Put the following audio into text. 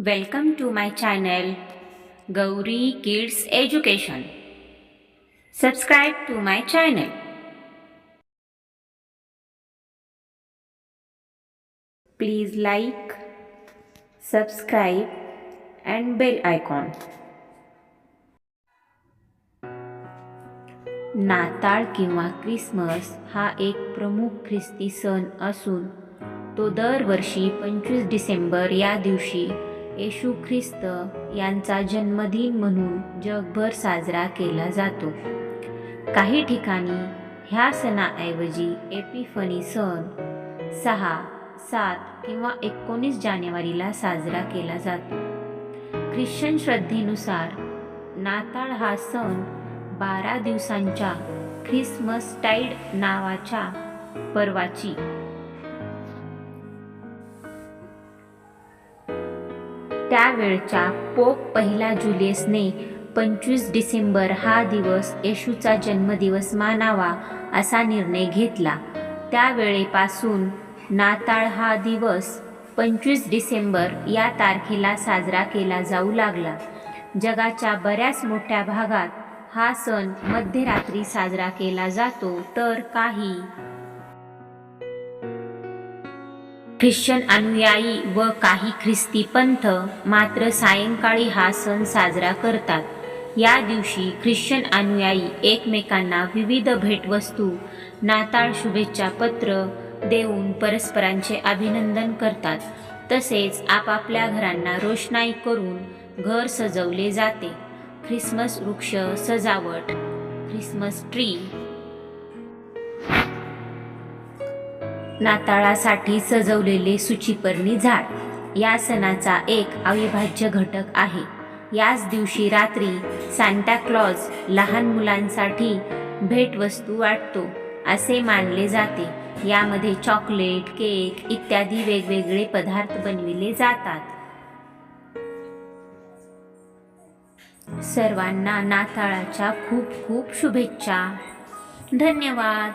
Welcome to my channel Gauri kids education subscribe to my channel please like subscribe and bell icon नाताळ किंवा Christmas हा एक प्रमुख ख्रिस्ती सण असून तो दरवर्षी पंचवीस डिसेंबर या दिवशी येशू ख्रिस्त यांचा जन्मदिन म्हणून जगभर साजरा केला जातो. काही ठिकाणी ह्या सणाऐवजी एपिफनी सण सहा सात किंवा एकोणीस जानेवारीला साजरा केला जातो. ख्रिश्चन श्रद्धेनुसार नाताळ हा सण बारा दिवसांच्या ख्रिसमस टाईड नावाच्या पर्वाची त्यावेळच्या पोप पहिला जुलियसने पंचवीस डिसेंबर हा दिवस येशूचा जन्मदिवस मानावा असा निर्णय घेतला. त्यावेळेपासून नाताळ हा दिवस पंचवीस डिसेंबर या तारखेला साजरा केला जाऊ लागला. जगाच्या बऱ्याच मोठ्या भागात हा सण मध्यरात्री साजरा केला जातो तर काही ख्रिश्चन अनुयायी व काही ख्रिस्ती पंथ मात्र सायंकाळी हा सण साजरा करतात. या दिवशी ख्रिश्चन अनुयायी एकमेकांना विविध भेटवस्तू नाताळ शुभेच्छा पत्र देऊन परस्परांचे अभिनंदन करतात. तसेच आपापल्या घरांना रोषणाई करून घर सजवले जाते. ख्रिसमस वृक्ष सजावट ख्रिसमस ट्री नाताळासाठी सजवलेले सुचिपर्णी झाड. या सणाचा एक अविभाज्य घटक आहे. याच दिवशी रात्री सांता क्लॉज लहान मुलांसाठी भेटवस्तू वाटतो असे मानले जाते. यामध्ये चॉकलेट केक इत्यादी वेगवेगळे पदार्थ बनविले जातात. सर्वांना नाताळाच्या खूप खूप शुभेच्छा. धन्यवाद.